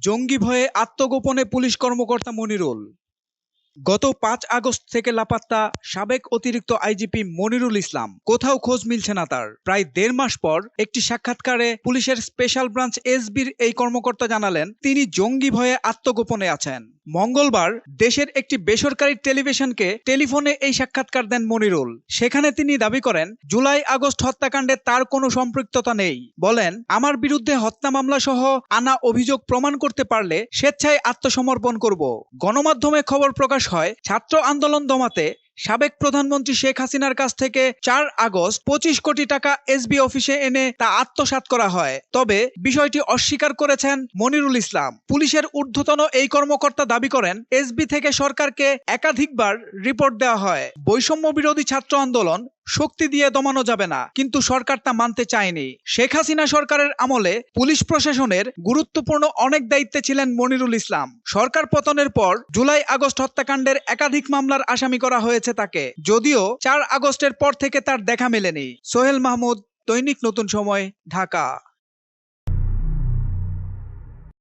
জঙ্গি ভয়ে আত্মগোপনে পুলিশ কর্মকর্তা মনিরুল। গত পাঁচ আগস্ট থেকে লাপাত্তা সাবেক অতিরিক্ত আইজিপি মনিরুল ইসলাম। কোথাও খোঁজ মিলছে না তার। প্রায় দেড় মাস পর একটি সাক্ষাৎকারে পুলিশের স্পেশাল ব্রাঞ্চ এসবির এই কর্মকর্তা জানালেন, তিনি জঙ্গি ভয়ে আত্মগোপনে আছেন। মঙ্গলবার দেশের একটি বেসরকারি টেলিভিশনকে টেলিফোনে এই সাক্ষাৎকার দেন মনিরুল। সেখানে তিনি দাবি করেন, জুলাই আগস্ট হত্যাকাণ্ডে তার কোনো সম্পৃক্ততা নেই। বলেন, আমার বিরুদ্ধে হত্যা মামলা সহ আনা অভিযোগ প্রমাণ করতে পারলে স্বেচ্ছায় আত্মসমর্পণ করব। গণমাধ্যমে খবর প্রকাশ হয়। ছাত্র আন্দোলন দমাতে সাবেক প্রধানমন্ত্রী শেখ হাসিনার কাছ থেকে চার আগস্ট পঁচিশ কোটি টাকা এসবি অফিসে এনে তা আত্মসাত করা হয়। তবে বিষয়টি অস্বীকার করেছেন মনিরুল ইসলাম। পুলিশের ঊর্ধ্বতন এই কর্মকর্তা দাবি করেন, এসবি থেকে সরকারকে একাধিকবার রিপোর্ট দেওয়া হয়। বৈষম্য বিরোধী ছাত্র আন্দোলন শক্তি দিয়ে দমানো যাবে না, কিন্তু সরকার তা মানতে চায়নি। শেখ হাসিনা সরকারের আমলে পুলিশ প্রশাসনের গুরুত্বপূর্ণ অনেক দায়িত্বে ছিলেন মনিরুল ইসলাম। সরকার পতনের পর জুলাই আগস্ট হত্যাকাণ্ডের একাধিক মামলার আসামি করা হয়েছে তাকে। যদিও চার আগস্টের পর থেকে তার দেখা মেলেনি। সোহেল মাহমুদ, দৈনিক নতুন সময়, ঢাকা।